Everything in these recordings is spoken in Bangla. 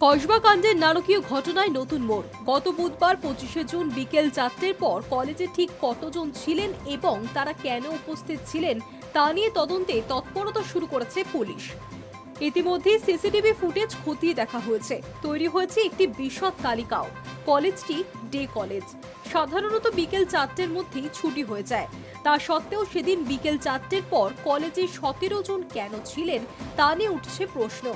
কসবা কাণ্ডের নারকীয় ঘটনায় নতুন মোড়। গত বুধবার পঁচিশে জুন বিকেল চারটের পর কলেজে ঠিক কতজন ছিলেন এবং তারা কেন উপস্থিত ছিলেন তা নিয়ে তদন্তে তৎপরতা শুরু করেছে পুলিশ। ইতিমধ্যে সিসিটিভি ফুটেজ খতিয়ে দেখা হয়েছে। তৈরি হয়েছে একটি বিশদ তালিকাও। কলেজটি ডে কলেজ। সাধারণত বিকেল চারটের মধ্যেই ছুটি হয়ে যায়। তা সত্ত্বেও সেদিন বিকেল চারটের পর কলেজে সতেরো জন কেন ছিলেন তা নিয়ে উঠছে প্রশ্ন।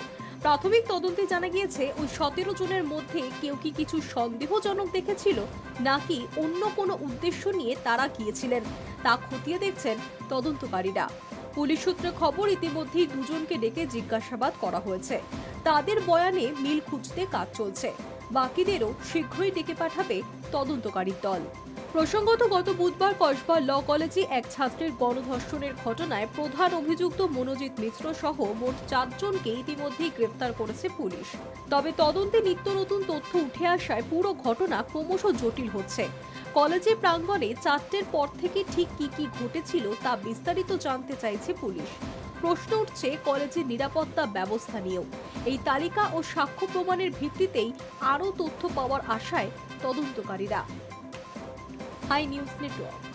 প্রাথমিক তদন্তে জানা গিয়েছে, ওই সতেরো জনের মধ্যে কেউ কি কিছু সন্দেহজনক দেখেছিল, নাকি অন্য কোনো উদ্দেশ্য নিয়ে তারা গিয়েছিলেন? তা খতিয়ে দেখছেন তদন্তকারীরা। পুলিশ সূত্রে খবর, ইতিমধ্যেই দুজনকে ডেকে জিজ্ঞাসাবাদ করা হয়েছে। তাদের বয়ানে মিল খুঁজতে কাজ চলছে। বাকিদেরও শীঘ্রই ডেকে পাঠাবে তদন্তকারীর দল। প্রসঙ্গত, গত বুধবার কসবা ল কলেজে এক ছাত্রের গণধর্ষণের ঘটনায় প্রধান অভিযুক্ত মনোজিৎ মিশ্র সহ মোট চারজনকে ইতিমধ্যেই গ্রেফতার করেছে পুলিশ। তবে তদন্তে নিত্য নতুন তথ্য উঠে আসায় পুরো ঘটনা ক্রমশ জটিল হচ্ছে। কলেজের প্রাঙ্গণে চারটের পর থেকে ঠিক কি কি ঘটেছিল তা বিস্তারিত জানতে চাইছে পুলিশ। প্রশ্ন উঠছে কলেজের নিরাপত্তা ব্যবস্থা নিয়েও। এই তালিকা ও সাক্ষ্য প্রমাণের ভিত্তিতেই আরও তথ্য পাওয়ার আশায় তদন্তকারীরা। High News Network.